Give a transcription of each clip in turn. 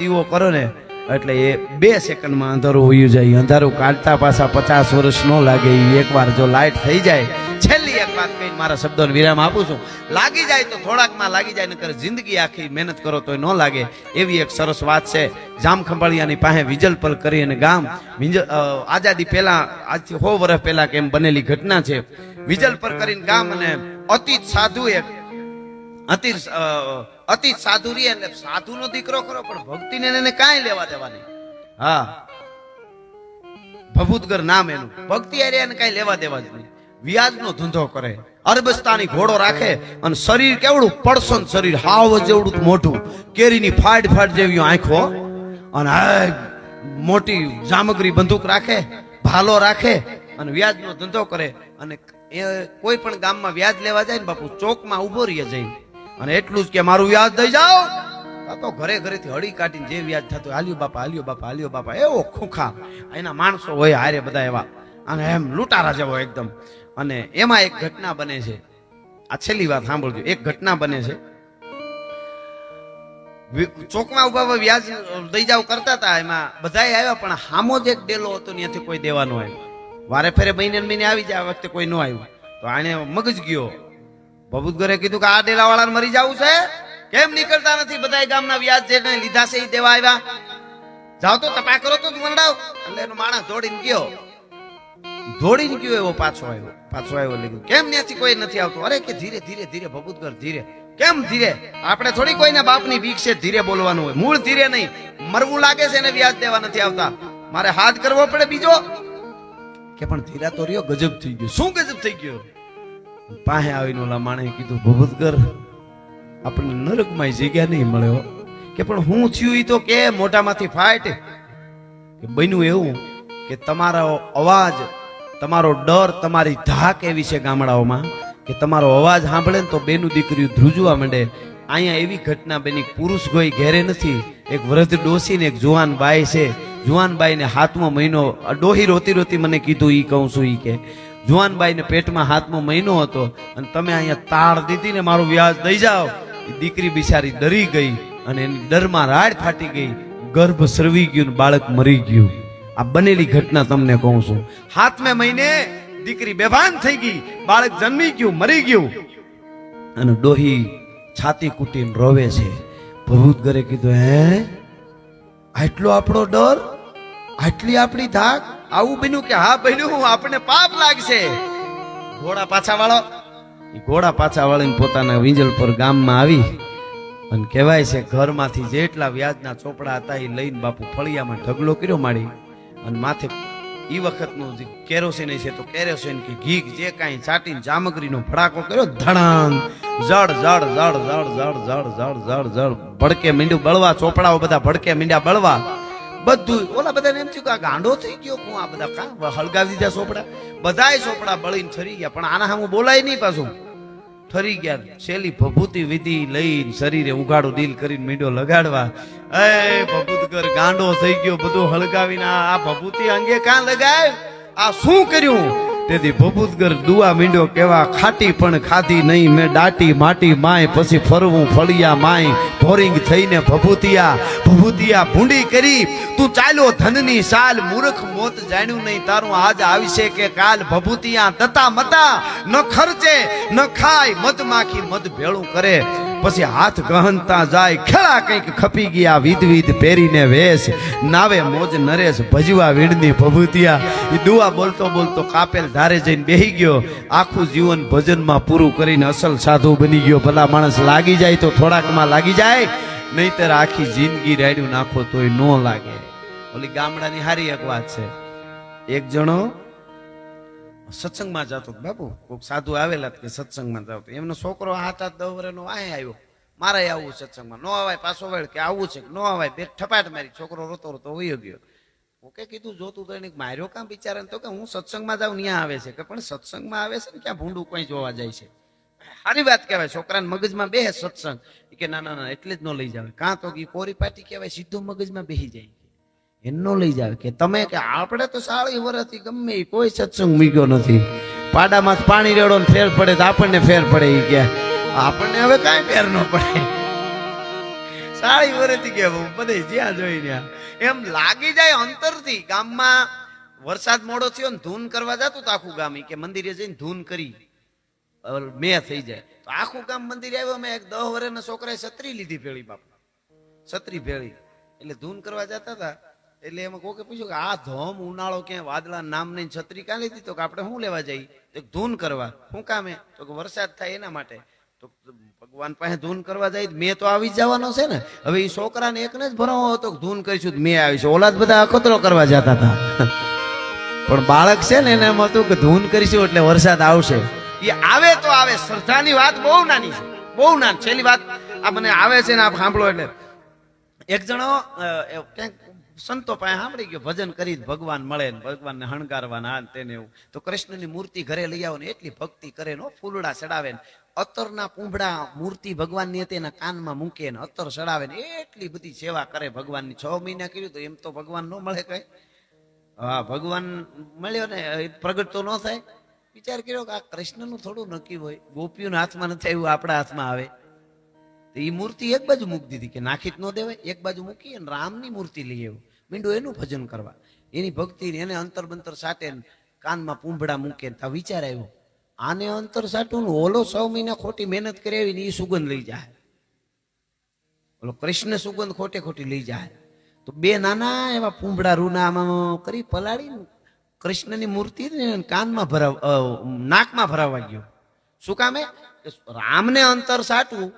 દીવો કરો ને, એટલે એ બે સેકન્ડમાં અંધારું હોયું જાય. અંધારું કાઢતા પાછા પચાસ વર્ષ ન લાગે. એ એકવાર જો લાઇટ થઈ જાય, છેલ્લી એક વાત કહીને મારા શબ્દોને વિરામ આપું છું. લાગી જાય તો થોડાકમાં લાગી જાય, નકર જિંદગી આખી મહેનત કરો તો ન લાગે. એવી એક સરસ વાત છે. જામ ખંભાળિયાની પાસે વિજલપલ કરી અને ગામ આઝાદી પહેલા આજથી સો વર્ષ પહેલા કેમ બનેલી ઘટના છે. વિજલપર કરીને ગામ અને અતિ સાધુ એક અતિ અતિ સાધુ રી એટલે સાધુનો દીકરો ખરો, પણ ભક્તિને એને કાંઈ લેવા દેવાની? હા. ભભૂતગર નામ એનું. ભક્તિ અરે એને કાંઈ લેવા દેવા જ નહીં. વ્યાજનો ધંધો કરે. અરબસ્તાની ઘોડો રાખે અને શરીર કેવડું? પડસન શરીર, હાવ જેવડું મોટું. કેરીની ફાડ ફાડ જેવી આંખો. અને મોટી જામગરી બંદૂક રાખે, ભાલો રાખે અને વ્યાજનો ધંધો કરે. અને એ કોઈ પણ ગામમાં વ્યાજ લેવા જાય ને બાપુ, ચોકમાં ઊભો રહીએ જઈને. અને એટલું જ કે મારું વ્યાજ દઈ જાઓ. આ તો ઘરે ઘરેથી હળી કાઢીને જે વ્યાજ થતું હાલ્યો બાપા હાલ્યો બાપા હાલ્યો બાપા, એવો ખોખા એના માણસો હોય હારે બધા એવા. અને એમ લૂંટારા જેવો એકદમ. અને એમાં એક ઘટના બને છે. આ છેલ્લી વાત સાંભળજો. એક ઘટના બને છે. ચોકમાં ઊભા વ્યાજ દઈ જાવ કરતા હતા. એમાં બધાય આવ્યા, પણ હામો જ એક ડેલો હતો ત્યાંથી કોઈ દેવાનો આવ્યો. વારે ફેરે મહિને મહિને આવી જાય, આ વખતે કોઈ ન આવ્યું. તો આને મગજ ગયો. બબુતગરે કીધું કે આ ડેલા વાળાને મરી જવું છે? કેમ નીકળતા નથી? બધા ગામના વ્યાજ જે લીધા છે એ દેવા આવ્યા. જાઓ તો તપા કરો તો મંડાવ. એટલે એનો માણસ દોડીને ગયો. દોડીને ગયો એવો પાછો આવ્યો. પાછો આવ્યો લીધું કેમ ત્યાંથી કોઈ નથી આવતું? અરે કે ધીરે ધીરે ધીરે ભબૂતગર ધીરે. કેમ ધીરે? આપણે થોડી કોઈના બાપની બીક છે, ધીરે બોલવાનું હોય. મૂળ ધીરે નહીં. મરવું લાગે છે એને વ્યાજ દેવા નથી આવતા. મારે હાથ કરવો પડે બીજો. કે પણ ધીરા તો રહ્યો, ગજબ થઈ ગયો. શું ગજબ થઈ ગયો? પાસે આવીને ઓલા માણે કીધું ભબૂતગર આપણને નરકમાં જગ્યા નહીં મળ્યો કે પણ હું થયું એ તો કે મોઢામાંથી ફાટ. કે બન્યું એવું કે તમારો અવાજ, તમારો ડર, તમારી ધાક એવી છે ગામડાઓમાં કે તમારો અવાજ સાંભળે ને તો બેનું દીકરીઓ ધ્રુજવા માંડે. અહીંયા એવી ઘટના બની, પુરુષ કોઈ ઘેરે નથી, એક વૃદ્ધ ડોસી ને એક જુવાન બાઈ છે. જુવાન બાઈને હાથમો મહિનો ડોહી રોતી રોતી મને કીધું, ઈ કહું છું, ઈ કે. જુવાન બાઈને પેટમાં હાથમો મહિનો હતો અને તમે અહીંયા તાળ દીધી ને મારું વ્યાજ દઈ જાઓ. દીકરી બિચારી ડરી ગઈ અને એની ડરમાં રાડ ફાટી ગઈ. ગર્ભ સરવી ગયું ને બાળક મરી ગયું. આ બનેલી ઘટના તમને કહું છું. હાથમે મહિને દીકરી બેભાન થઈ ગઈ. બાળક જન્મી ગયું, મરી ગયું. અને ડોહી છાતી કૂટીને રોવે છે. ભભૂત ઘરે કીધું, હે? આટલો આપણો ડર? આટલી આપણી ધાક? આવું બન્યું કે હા બન્યું આપણે પાપ લાગશે. ઘોડા પાછા વાળો. ઘોડા પાછા વાળીને પોતાના વિંજલ પર ગામમાં આવી અને કહેવાય છે ઘરમાંથી જેટલા વ્યાજના ચોપડા હતા એ લઈને બાપુ ફળિયામાં ઢગલો કર્યો માડી અને માથે એ વખતનું જે કેરોસીન છે તો કેરોસીન કે ઘી જે કાંઈ ચાટીને જામગરીનો ફડાકો કર્યો, ધડાંગ, જડ જડ જડ જડ જડ જડ જડ જડ જડ, ભડકે મીંડું બળવા, ચોપડાઓ બધા ભડકે મીંડ્યા બળવા. બધું. ઓલા બધાને એમ થયું કે આ ગાંડો થઈ ગયો હું આ બધા કા હળગાવી દીધા સોપડા? બધાય સોપડા બળીને ઠરી ગયા, પણ આના હું બોલાય નહીં પાછું. ઠરી ગયા છેલી ભભૂતિ વિધિ લઈને શરીરે ઉઘાડું દિલ કરીને મીંડો લગાડવા. એ ભભૂતગર, ગાંડો થઈ ગયો, બધું હળગાવીને આ ભભૂતિ અંગે કાં લગાય? આ શું કર્યું? તેથી ભભૂતગર દુઆ મીંડો કેવા ખાટી પણ ખાધી નહીં. મેં દાટી માટી માય, પછી ફરવું ફળિયા માય. ભોરિંગ થઈને ભભૂતિયા ભભૂતિયા ભૂંડી કરી. તું ચાલ્યો ધનની સાલ, મૂર્ખ મોત જાણ્યું નહીં. તારું આજ આવશે કે કાલ ભભૂતિયા તતા મતા. ન ખર્ચે, ન ખાય મદ માખી મદ ભેળું કરે. પછી હાથ ગહનતા જાય ખેડા કંઈક ખપી ગયા વિધ વિધ પહેરીને વેશ. નાવે મોજ નરેશ ભજવા વીણની ભભૂતિયા. એ દુવા બોલતો બોલતો કાપેલ ધારે જઈને બેહી ગયો. આખું જીવન ભજનમાં પૂરું કરીને અસલ સાધુ બની ગયો. ભલા માણસ લાગી જાય તો થોડાકમાં લાગી જાય, નહીતર આખી જિંદગી રાડ્યું નાખો તોય ન લાગે. ઓલી ગામડાની હારી એક વાત છે. એક જણો સત્સંગમાં જતો બાપુ. કોઈક સાધુ આવેલા કે સત્સંગમાં જાવ તો એમનો છોકરો હાથ હાથ દવરેનો આય આવ્યો. મારે આવવું સત્સંગમાં. નો અવાય પાછો વળ કે આવવું છે. ન અવાય બે ઠપાટ મારી. છોકરો રોતો રોતો વયો ગયો. ઓકે કીધું જોતું તો એને માર્યો કામ બિચારાને તો કે હું સત્સંગમાં જાઉં ત્યાં આવે છે. કે પણ સત્સંગમાં આવે છે ને ક્યાં ભૂંડું કોઈ જોવા જાય છે? સારી વાત કહેવાય. છોકરાને મગજમાં બેહે સત્સંગ. કે ના ના ના એટલે જ ન લઈ જાવે કાં તો કે કોરી પાટી કહેવાય સીધો મગજમાં બેહી જાય. એનો લઈ જાવ કે તમે કે આપણે તો સાડી વર્ષથી ગમે એ કોઈ સત્સંગ મૂક્યો નથી. પાડામાં પાણી રેડો ને ફેર પડે તો આપણને ફેર પડે એ કે. આપણને હવે કાંઈ ફેર ન પડે. સાડી વર્ષથી કે બધે જ્યાં જોઈ ત્યાં એમ લાગી જાય અંતરથી. ગામમાં વરસાદ મોડો થયો ને ધૂન કરવા જતું તો આખું ગામ કે મંદિરે જઈને ધૂન કરી. મેં થઈ જાય. તો આખું ગામ મંદિરે આવ્યો મેં એક દહ વર્ષના છોકરાએ છત્રી લીધી ભેળી બાપુ. છત્રી ભેળી. એટલે ધૂન કરવા જતા હતા એટલે એમાં કોકે પૂછ્યું કે, આ ધોમ ઉનાળો ક્યાંય વાદળા નામ નહીં છત્રી કાં લીધી? તો કે, આપણે શું લેવા જઈએ? તો ધૂન કરવા. શું કામે? તો કે, વરસાદ થાય એના માટે. તો ભગવાન પાસે ધૂન કરવા જાય, મેં તો આવી જવાનો છે ને. હવે એ છોકરાને એકને જ ભરાવો હતો ધૂન કરીશું મેં આવીશું ઓલાદ બધા અખતરો કરવા જતા હતા. પણ બાળક છે ને એને એમ હતું કે ધૂન કરીશું એટલે વરસાદ આવશે. એ આવે તો આવે. શ્રદ્ધાની વાત બહુ નાની છે. બહુ નાની. છેલ્લી વાત આ મને આવે છે ને આપ સાંભળો એટલે. એક જણો ક્યાંક સંતો પાસે સાંભળી ગયો, ભજન કરી ભગવાન મળે ને ભગવાનને હણગારવાના તેને એવું. તો કૃષ્ણની મૂર્તિ ઘરે લઈ આવો ને એટલી ભક્તિ કરે ને ફૂલડા ચડાવે ને. અત્તરના પૂંભડા મૂર્તિ ભગવાનની હતી એના કાનમાં મૂકે ને અત્તર ચડાવે ને એટલી બધી સેવા કરે ભગવાનની. છ મહિના કર્યું તો એમ તો ભગવાન ન મળે કઈ. હા, ભગવાન મળ્યો ને પ્રગટ તો ન થાય. વિચાર કર્યો કે આ કૃષ્ણનું થોડું નક્કી હોય. ગોપીઓના હાથમાં નથી આવ્યું, આપણા હાથમાં આવે. એ મૂર્તિ એક બાજુ મૂકી દીધી કે નાખી જ ન દેવાય, એક બાજુ મૂકી અને રામની મૂર્તિ લઈ આવ્યું. મીંડું એનું ભજન કરવા. એની ભક્તિ એને અંતર બંતર સાટે કાનમાં પૂંભડા મૂકે તા વિચાર આવ્યો, આને અંતર સાટું ઓલો સૌ મહિના ખોટી મહેનત કરી આવી ને એ સુગંધ લઈ જાય ઓલો કૃષ્ણ સુગંધ ખોટે ખોટી લઈ જાય તો બે નાના એવા પૂંભડા રૂના આમાં કરી પલાળી કૃષ્ણની મૂર્તિ કાનમાં ભરાવ નાકમાં ભરાવા ગયો. શું કામે? રામને અંતર સાટવું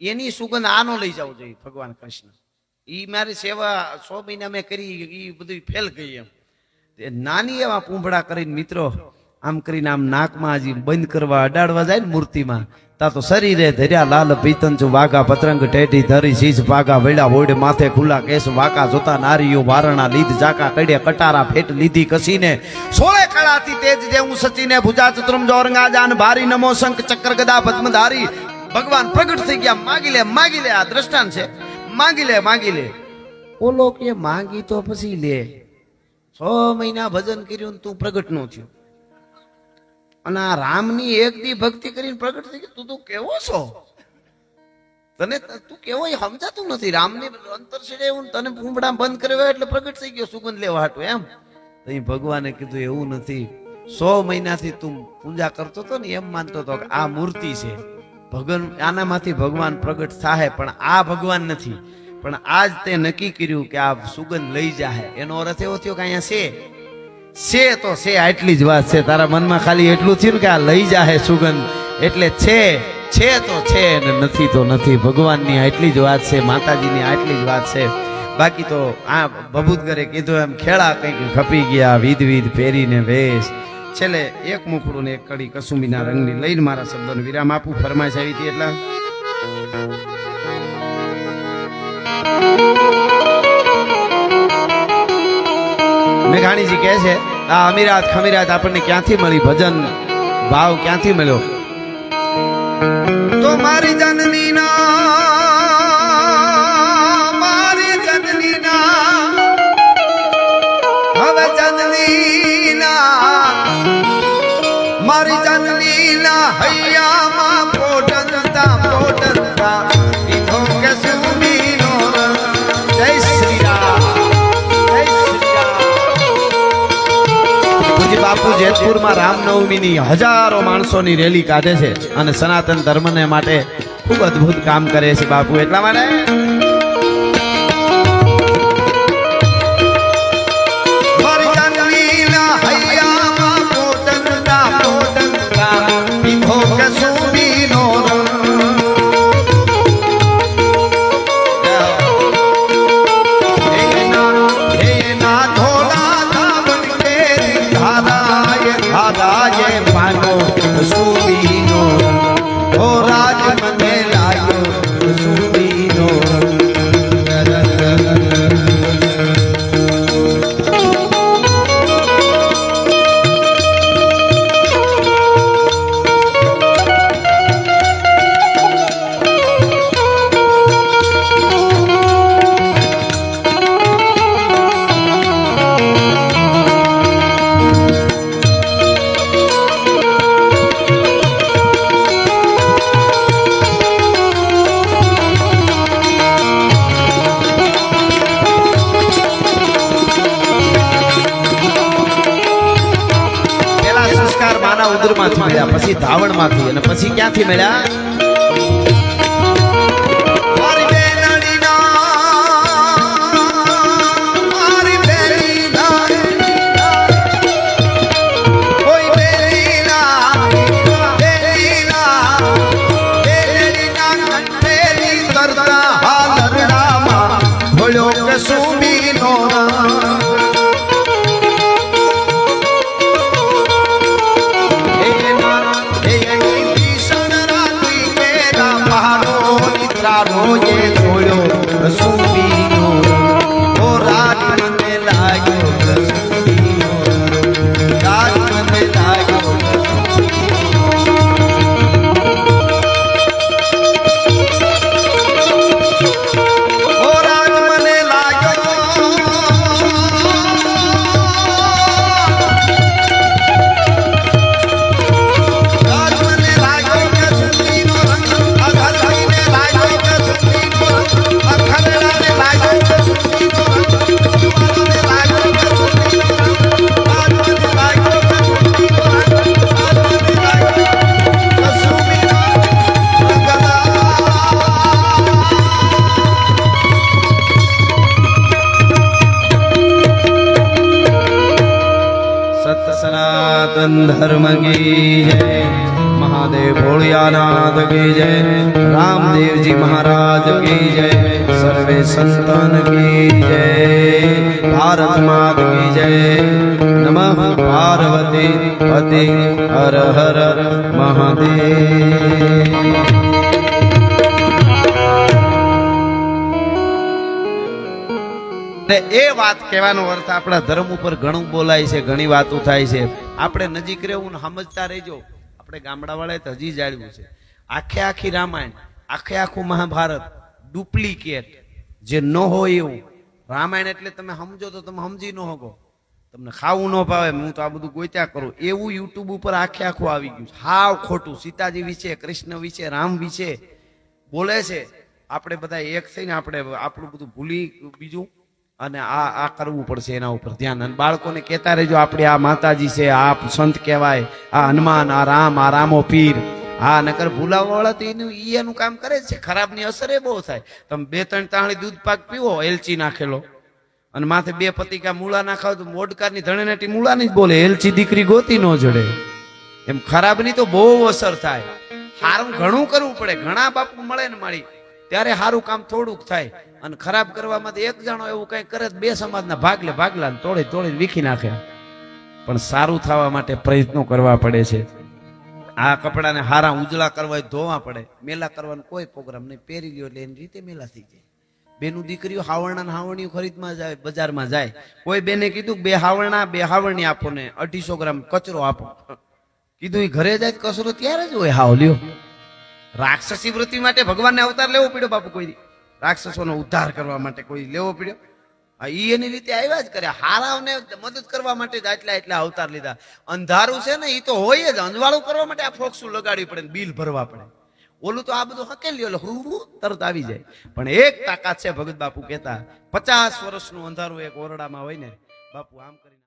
એની સુગંધ આનો લઈ જવો જોઈએ ભગવાન કૃષ્ણ. ઈ મારી સેવા સો મહિના મેં કરી, ઈ બધું ફેલ ગઈ એમ. તે નાની એવા પૂંભડા કરીને મિત્રો, આમ કરીને આમ નાકમાં હજી બંધ કરવા અડાડવા જાય ને મૂર્તિમાં, તા તો શરીરે ધર્યા લાલ પીતંચુ વાઘા પતરંગ ટેટી ધરી, શીશ ભાગા વેડા વોડે માથે ખુલ્લા કેસ, વાકા જોતા નારીઓ વારણા લીધ જાકા કડે કટારા ફેટ લીધી કસીને. સોળે કળાતી તેજ જે હું સચીને ભુજા ચતુરમ જોરંગા જાન ભારી નમો શંખ ચક્ર ગદા પદ્મધારી. ભગવાન પ્રગટ થઈ ગયા, માગી લે માગી લે, આ દ્રષ્ટાંત છે. માગી લે, માંગી લે. ઓલો કે માંગી તો પછી લે. છ મહિના ભજન કર્યું ને તું પ્રગટ નો થયો. અને આ રામની એક દી ભક્તિ કરીને પ્રગટ થઈ ગયો તું તું કેવો છો? તને તું કેવો સમજાતું નથી. રામની અંતર છેડે એવું તને પૂંબડા બંધ કર્યો એટલે પ્રગટ થઈ ગયો, સુગંધ લેવા હાટું, એમ? અહીં ભગવાને કીધું, એવું નથી. સો મહિનાથી તું પૂજા કરતો હતો ને એમ માનતો હતો કે આ મૂર્તિ છે. ભગવાન આનામાંથી ભગવાન પ્રગટ થાય પણ આ ભગવાન નથી. પણ આજ તે નક્કી કર્યું કે આ સુગંધ લઈ જાય એનો અર્થ એવો થયો કે અહીંયા છે. છે તો છે, આટલી જ વાત છે. તારા મનમાં ખાલી એટલું થયું કે આ લઈ જાહે સુગંધ. એટલે છે છે તો છે ને નથી તો નથી. ભગવાનની આટલી જ વાત છે, માતાજીની આટલી જ વાત છે. બાકી તો આ બબૂતગરે કીધું એમ, ખેડા કંઈક ખપી ગયા વિધ વિધ પહેરીને વેશ. છેલ્લે એક મુકડું ને એક કડી કસુંબીના રંગની લઈને મારા શબ્દોનો વિરામ આપું. ફરમાઈશ આવી હતી એટલે. મેઘાણીજી કહે છે, આ અમીરાત ખમીરાત આપણને ક્યાંથી મળી? ભજન, ભાવ ક્યાંથી મળ્યો? તો મારી જનની મારી જનની ના હૈયામાં પોટનતા પોટનતા. બાપુ, જેતપુરમાં રામનવમીની હજારો માણસોની રેલી કાઢે છે અને સનાતન ધર્મને માટે ખૂબ અદ્ભુત કામ કરે છે બાપુ. એટલા માટે no પછી ધાવણમાંથી. અને પછી ક્યાંથી મળ્યા? મહાદેવ ભોળિયાનાથ કી જય, રામદેવજી મહારાજ કી જય, સર્વે સંતન કી જય, ભારત માત કી જય, નમઃ પાર્વતી પતિ હર હર મહાદેવ. ને એ વાત કહેવાનો અર્થ આપણા ધર્મ ઉપર ઘણું બોલાય છે, ઘણી વાતો થાય છે. આપણે નજીક રહેવું ને સમજતા રહેજો. આપણે ગામડાવાળાએ તો હજી જાળવ્યું છે. આખે આખી રામાયણ, આખે આખું મહાભારત ડુપ્લિકેટ. જે ન હોય એવું. રામાયણ એટલે તમે સમજો તો તમે સમજી ન શકો. તમને ખાવું ન ભાવે, હું તો આ બધું ગોત્યા કરું. એવું યુટ્યુબ ઉપર આખે આખું આવી ગયું. હાવ ખોટું. સીતાજી વિશે, કૃષ્ણ વિશે, રામ વિશે બોલે છે. આપણે બધા એક થઈને આપણે આપણું બધું ભૂલી બીજું અને આ આ કરવું પડશે એના ઉપર ધ્યાન. અને બાળકોને કહેતા રહેજો, આપણે આ માતાજી છે, આ સંત કહેવાય. આ હનુમાન, આ રામ, આ રામો પીર. હા નકર ભૂલાવાળા તો એનું ઈ એનું કામ કરે છે. ખરાબની અસર એ બહુ થાય. તમે બે ત્રણ તાણી દૂધ પાક પીવો, એલચી નાખેલો. અને માથે બે પતિકા મૂળા નાખાવ તો મોડકારની ધણેનેટી મૂળાની જ બોલે, એલચી દીકરી ગોતી ન જડે. એમ ખરાબની તો બહુ અસર થાય. સારું ઘણું કરવું પડે. ઘણા બાપુ મળે ને મારી. ત્યારે સારું કામ થોડુંક થાય. અને ખરાબ કરવામાં એક જણો એવું કઈ કરે બે સમાજના ભાગલે ભાગલા તોડી તોડી વીખી નાખે. પણ સારું થવા માટે પ્રયત્નો કરવા પડે છે. આ કપડાને હારા ઉજળા કરવા ધોવા પડે. મેલા કરવાનો કોઈ પ્રોગ્રામ નહીં. પહેરી ગયો એટલે એની રીતે મેલા થઈ જાય. બેનું દીકરીઓ હાવરણા ને હાવરણીઓ ખરીદમાં જાય, બજારમાં જાય. કોઈ બેને કીધું બે હાવરણા, બે હાવરણી આપો ને અઢીસો ગ્રામ કચરો આપો. કીધું એ ઘરે જાય કચરો ત્યારે જ હોય, હાવ લ્યો. રાક્ષસી વૃત્તિ માટે ભગવાનને અવતાર લેવો પડ્યો બાપુ કોઈ રાક્ષસોનો ઉદ્ધાર કરવા માટે કોઈ લેવો પડ્યો. ઈ એની રીતે આવ્યા જ કરે હારાઓને મદદ કરવા માટે જ આટલા એટલા અવતાર લીધા. અંધારું છે ને એ તો હોય જ. અંજવાળું કરવા માટે આ ફોક્સું લગાડવી પડે બિલ ભરવા પડે. ઓલું તો આ બધું હકેલી એટલે હું તરત આવી જાય. પણ એક તાકાત છે ભગત બાપુ કહેતા, પચાસ વર્ષનું અંધારું એક ઓરડામાં હોય ને, બાપુ આમ કરીને